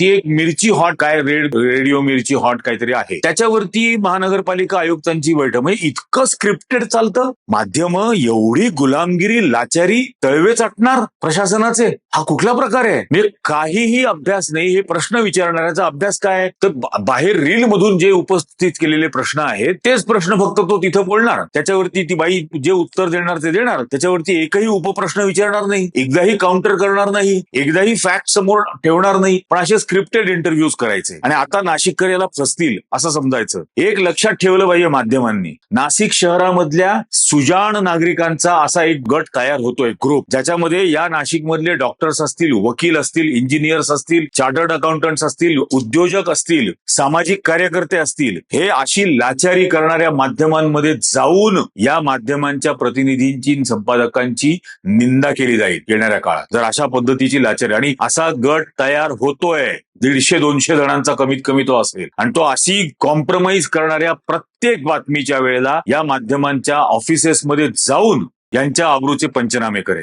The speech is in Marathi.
ती एक मिरची हॉट काय रेड रेडिओ मिरची हॉट काहीतरी आहे. त्याच्यावरती महानगरपालिका आयुक्तांची बैठक. म्हणजे इतकं स्क्रिप्टेड चालतं. माध्यम एवढी गुलामगिरी लाचारी तळवे चाटणार प्रशासनाचे. हा कुठला प्रकार आहे? म्हणजे काहीही अभ्यास नाही. हे प्रश्न विचारणाऱ्याचा अभ्यास काय? तर बाहेर रील मधून जे उपस्थित केलेले प्रश्न आहेत तेच प्रश्न फक्त तो तिथं बोलणार. त्याच्यावरती ती बाई जे उत्तर देणार ते देणार. त्याच्यावरती एकही उपप्रश्न विचारणार नाही. एकदाही काउंटर करणार नाही. एकदाही फॅक्ट समोर ठेवणार नाही. पण असे स्क्रिप्टेड इंटरव्ह्यूज करायचे. आणि आता नाशिककर याला फसतील असं समजायचं. एक लक्षात ठेवलं पाहिजे माध्यमांनी. नाशिक शहरामधल्या सुजाण नागरिकांचा असा एक गट तयार होतोय ग्रुप ज्याच्यामध्ये या नाशिकमधले डॉक्टर्स असतील वकील असतील इंजिनियर्स असतील चार्टर्ड अकाउंटंट्स असतील उद्योजक असतील सामाजिक कार्यकर्ते असतील हे अशी लाचारी करणाऱ्या माध्यमांमध्ये जाऊन या माध्यमांच्या प्रतिनिधींची संपादकांची निंदा केली जाईल येणाऱ्या काळात. जर अशा पद्धतीची लाचारी. आणि असा गट तयार होतोय दीडशे दोनशे जणांचा कमीत कमी तो असेल. आणि तो अशी कॉम्प्रोमाइज करणाऱ्या प्रत्येक बातमीच्या वेळेला या माध्यमांच्या ऑफिसेसमध्ये जाऊन यांच्या आवरूचे पंचनामे करेल.